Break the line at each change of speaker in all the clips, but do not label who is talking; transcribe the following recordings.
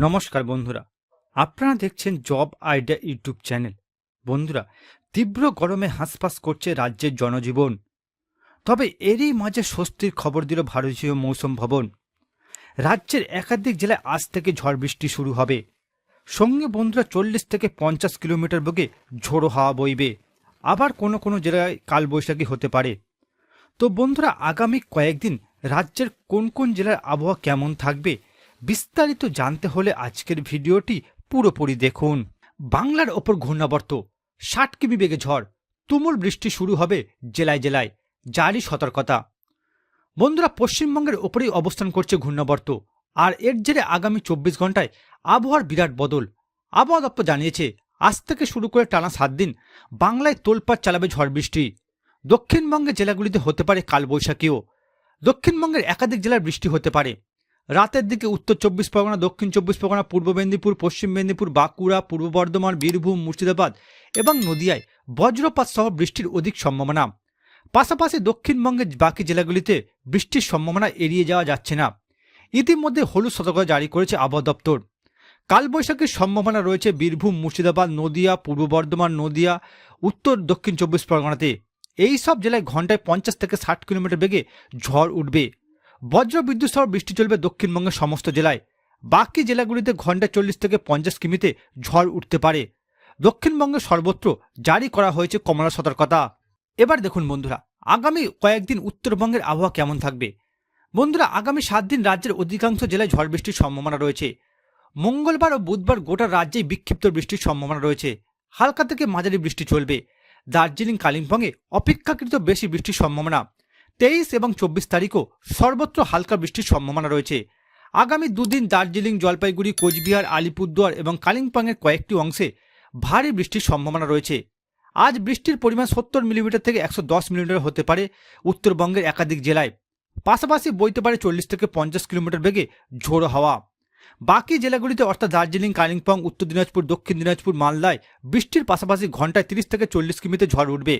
নমস্কার বন্ধুরা। আপনারা দেখছেন জব আইডিয়া ইউটিউব চ্যানেল। বন্ধুরা, তীব্র গরমে হাঁসফাঁস করছে রাজ্যের জনজীবন। তবে এরই মাঝে স্বস্তির খবর দিল ভারতীয় মৌসুম ভবন। রাজ্যের একাধিক জেলায় আজ থেকে ঝড় বৃষ্টি শুরু হবে। সঙ্গে বন্ধুরা, চল্লিশ থেকে পঞ্চাশ কিলোমিটার বেগে ঝোড়ো হাওয়া বইবে। আবার কোনো কোনো জেলায় কালবৈশাখী হতে পারে। তো বন্ধুরা, আগামী কয়েকদিন রাজ্যের কোন কোন জেলার আবহাওয়া কেমন থাকবে বিস্তারিত জানতে হলে আজকের ভিডিওটি পুরোপুরি দেখুন। বাংলার ওপর ঘূর্ণাবর্ত, ষাট কিমি বেগে ঝড়, তুমুল বৃষ্টি শুরু হবে জেলায় জেলায়, জারি সতর্কতা। বন্ধুরা, পশ্চিমবঙ্গের ওপরেই অবস্থান করছে ঘূর্ণাবর্ত, আর এর জেরে আগামী চব্বিশ ঘন্টায় আবহাওয়ার বিরাট বদল। আবহাওয়া দপ্তর জানিয়েছে, আজ থেকে শুরু করে টানা সাত দিন বাংলায় তোলপাট চালাবে ঝড় বৃষ্টি। দক্ষিণবঙ্গের জেলাগুলিতে হতে পারে কালবৈশাখীও। দক্ষিণবঙ্গের একাধিক জেলার বৃষ্টি হতে পারে। রাতের দিকে উত্তর চব্বিশ পরগনা, দক্ষিণ চব্বিশ পরগনা, পূর্ব মেদিনীপুর, পশ্চিম মেদিনীপুর, বাঁকুড়া, পূর্ব বর্ধমান, বীরভূম, মুর্শিদাবাদ এবং নদিয়ায় বজ্রপাত সহ বৃষ্টির অধিক সম্ভাবনা। পাশাপাশি দক্ষিণবঙ্গের বাকি জেলাগুলিতে বৃষ্টির সম্ভাবনা এড়িয়ে যাওয়া যাচ্ছে না। ইতিমধ্যে হলুদ সতর্কতা জারি করেছে আবহাওয়া দপ্তর। কালবৈশাখীর সম্ভাবনা রয়েছে বীরভূম, মুর্শিদাবাদ, নদিয়া, পূর্ব বর্ধমান, নদিয়া, উত্তর, দক্ষিণ চব্বিশ পরগনাতে। এই সব জেলায় ঘন্টায় পঞ্চাশ থেকে ষাট কিলোমিটার বেগে ঝড় উঠবে। বজ্র বিদ্যুৎ সহ বৃষ্টি চলবে দক্ষিণবঙ্গের সমস্ত জেলায়। বাকি জেলাগুলিতে ঘন্টায় চল্লিশ থেকে পঞ্চাশ কিমিতে ঝড় উঠতে পারে। দক্ষিণবঙ্গের সর্বত্র জারি করা হয়েছে কমলা সতর্কতা। এবার দেখুন বন্ধুরা, আগামী কয়েকদিন উত্তরবঙ্গের আবহাওয়া কেমন থাকবে? বন্ধুরা, আগামী সাত দিন রাজ্যের অধিকাংশ জেলায় ঝড় বৃষ্টির সম্ভাবনা রয়েছে। মঙ্গলবার ও বুধবার গোটা রাজ্যেই বিক্ষিপ্ত বৃষ্টির সম্ভাবনা রয়েছে। হালকা থেকে মাঝারি বৃষ্টি চলবে। দার্জিলিং কালিম্পংয়ে অপেক্ষাকৃত বেশি বৃষ্টির সম্ভাবনা। তেইশ এবং চব্বিশ তারিখও সর্বত্র হালকা বৃষ্টির সম্ভাবনা রয়েছে। আগামী দুদিন দার্জিলিং, জলপাইগুড়ি, কোচবিহার, আলিপুরদুয়ার এবং কালিম্পংয়ের কয়েকটি অংশে ভারী বৃষ্টির সম্ভাবনা রয়েছে। আজ বৃষ্টির পরিমাণ সত্তর মিলিমিটার থেকে একশো দশ মিলিমিটার হতে পারে উত্তরবঙ্গের একাধিক জেলায়। পাশাপাশি বইতে পারে চল্লিশ থেকে পঞ্চাশ কিলোমিটার বেগে ঝোড়ো হাওয়া। বাকি জেলাগুলিতে অর্থাৎ দার্জিলিং, কালিম্পং, উত্তর দিনাজপুর, দক্ষিণ দিনাজপুর, মালদায় বৃষ্টির পাশাপাশি ঘন্টায় তিরিশ থেকে চল্লিশ কিমিতে ঝড় উঠবে।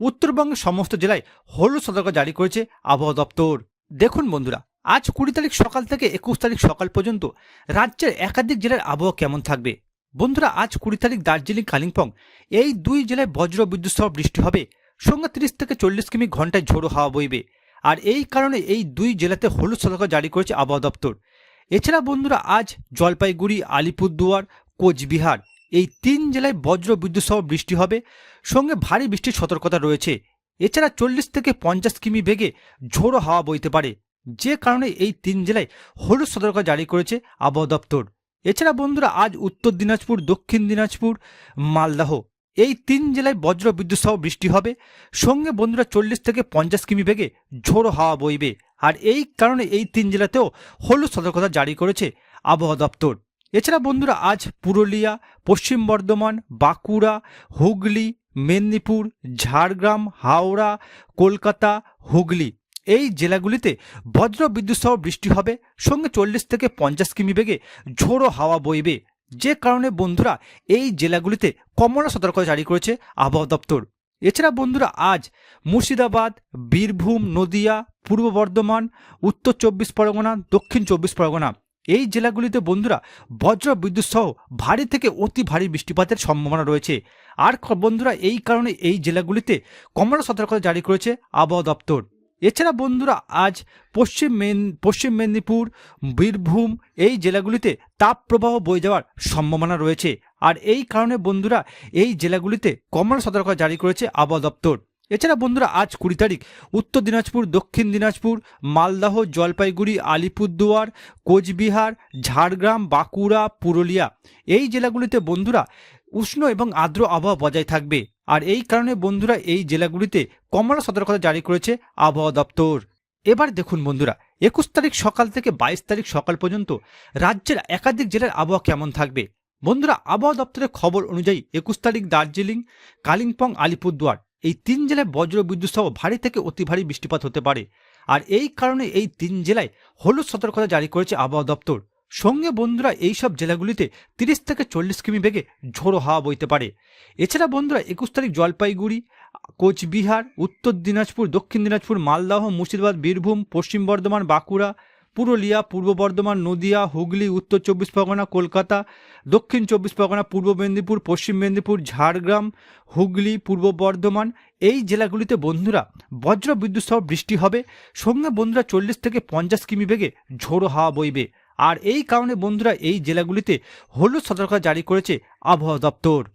উত্তরবঙ্গের সমস্ত জেলায় হলুদ সতর্ক জারি করেছে আবহাওয়া দপ্তর। দেখুন বন্ধুরা, আজ কুড়ি তারিখ সকাল থেকে একুশ তারিখ সকাল পর্যন্ত রাজ্যের একাধিক জেলার আবহাওয়া কেমন থাকবে? বন্ধুরা, আজ কুড়ি তারিখ দার্জিলিং, কালিম্পং, এই দুই জেলায় বজ্র বিদ্যুৎ সহ বৃষ্টি হবে। সঙ্গে তিরিশ থেকে চল্লিশ কিমি ঘন্টায় ঝোড়ো হাওয়া বইবে। আর এই কারণে এই দুই জেলাতে হলুদ সতর্ক জারি করেছে আবহাওয়া দপ্তর। এছাড়া বন্ধুরা, আজ জলপাইগুড়ি, আলিপুরদুয়ার, কোচবিহার এই তিন জেলায় বজ্র বিদ্যুৎ সহ বৃষ্টি হবে। সঙ্গে ভারী বৃষ্টির সতর্কতা রয়েছে। এছাড়া চল্লিশ থেকে পঞ্চাশ কিমি বেগে ঝোড়ো হাওয়া বইতে পারে। যে কারণে এই তিন জেলায় হলুদ সতর্কতা জারি করেছে আবহাওয়া দপ্তর। এছাড়া বন্ধুরা, আজ উত্তর দিনাজপুর, দক্ষিণ দিনাজপুর, মালদাহ, এই তিন জেলায় বজ্র বিদ্যুৎ সহ বৃষ্টি হবে। সঙ্গে বন্ধুরা, চল্লিশ থেকে পঞ্চাশ কিমি বেগে ঝোড়ো হাওয়া বইবে। আর এই কারণে এই তিন জেলাতেও হলুদ সতর্কতা জারি করেছে আবহাওয়া দপ্তর। এছাড়া বন্ধুরা আজ পুরুলিয়া, পশ্চিম বর্ধমান, বাঁকুড়া, হুগলি, মেদিনীপুর, ঝাড়গ্রাম, হাওড়া, কলকাতা, হুগলি। এই জেলাগুলিতে বজ্র বিদ্যুৎ সহ বৃষ্টি হবে, সঙ্গে চল্লিশ থেকে পঞ্চাশ কিমি বেগে ঝোড়ো হাওয়া বইবে। যে কারণে বন্ধুরা এই জেলাগুলিতে কমলা সতর্কতা জারি করেছে আবহাওয়া দপ্তর। এছাড়া বন্ধুরা আজ মুর্শিদাবাদ, বীরভূম, নদিয়া, পূর্ব বর্ধমান, উত্তর চব্বিশ পরগনা, দক্ষিণ চব্বিশ পরগনা এই জেলাগুলিতে বন্ধুরা বজ্র বিদ্যুৎ সহ ভারী থেকে অতি ভারী বৃষ্টিপাতের সম্ভাবনা রয়েছে। আর বন্ধুরা, এই কারণে এই জেলাগুলিতে কমলা সতর্কতা জারি করেছে আবহাওয়া দপ্তর। এছাড়া বন্ধুরা, আজ পশ্চিম মেন, পশ্চিম মেদিনীপুর, বীরভূম এই জেলাগুলিতে তাপপ্রবাহ বয়ে যাওয়ার সম্ভাবনা রয়েছে। আর এই কারণে বন্ধুরা, এই জেলাগুলিতে কমলা সতর্কতা জারি করেছে আবহাওয়া দপ্তর। এছাড়া বন্ধুরা, আজ কুড়ি তারিখ, উত্তর দিনাজপুর, দক্ষিণ দিনাজপুর, মালদাহ, জলপাইগুড়ি, আলিপুরদুয়ার, কোচবিহার, ঝাড়গ্রাম, বাঁকুড়া, পুরুলিয়া। এই জেলাগুলিতে বন্ধুরা, উষ্ণ এবং আর্দ্র আবহাওয়া বজায় থাকবে। আর এই কারণে বন্ধুরা, এই জেলাগুলিতে কমলা সতর্কতা জারি করেছে আবহাওয়া দপ্তর। এবার দেখুন বন্ধুরা, একুশ তারিখ সকাল থেকে বাইশ তারিখ সকাল পর্যন্ত রাজ্যের একাধিক জেলার আবহাওয়া কেমন থাকবে? বন্ধুরা, আবহাওয়া দপ্তরের খবর অনুযায়ী একুশ তারিখ দার্জিলিং, কালিম্পং, আলিপুরদুয়ার। এই তিন জেলায় বজ্র বিদ্যুৎ সহ ভারী থেকে অতি ভারী বৃষ্টিপাত হতে পারে। আর এই কারণে এই তিন জেলায় হলুদ সতর্কতা জারি করেছে আবহাওয়া দপ্তর। সঙ্গে বন্ধুরা, এই সব জেলাগুলিতে তিরিশ থেকে চল্লিশ কিমি বেগে ঝোড়ো হাওয়া বইতে পারে। এছাড়া বন্ধুরা, একুশ তারিখ জলপাইগুড়ি, কোচবিহার, উত্তর দিনাজপুর, দক্ষিণ দিনাজপুর, মালদাহ, মুর্শিদাবাদ, বীরভূম, পশ্চিম বর্ধমান, বাঁকুড়া পুরুলিয়া, পূর্ব বর্ধমান, নদিয়া, হুগলি, উত্তর চব্বিশ পরগনা, কলকাতা, দক্ষিণ চব্বিশ পরগনা, পূর্ব মেদিনীপুর, পশ্চিম মেদিনীপুর, ঝাড়গ্রাম, হুগলি, পূর্ব বর্ধমান, এই জেলাগুলিতে বন্ধুরা বজ্র বিদ্যুৎ সহ বৃষ্টি হবে। সঙ্গে বন্ধুরা চল্লিশ থেকে পঞ্চাশ কিমি বেগে ঝোড়ো হাওয়া বইবে। আর এই কারণে বন্ধুরা এই জেলাগুলিতে হলুদ সতর্কতা জারি করেছে আবহাওয়া দপ্তর।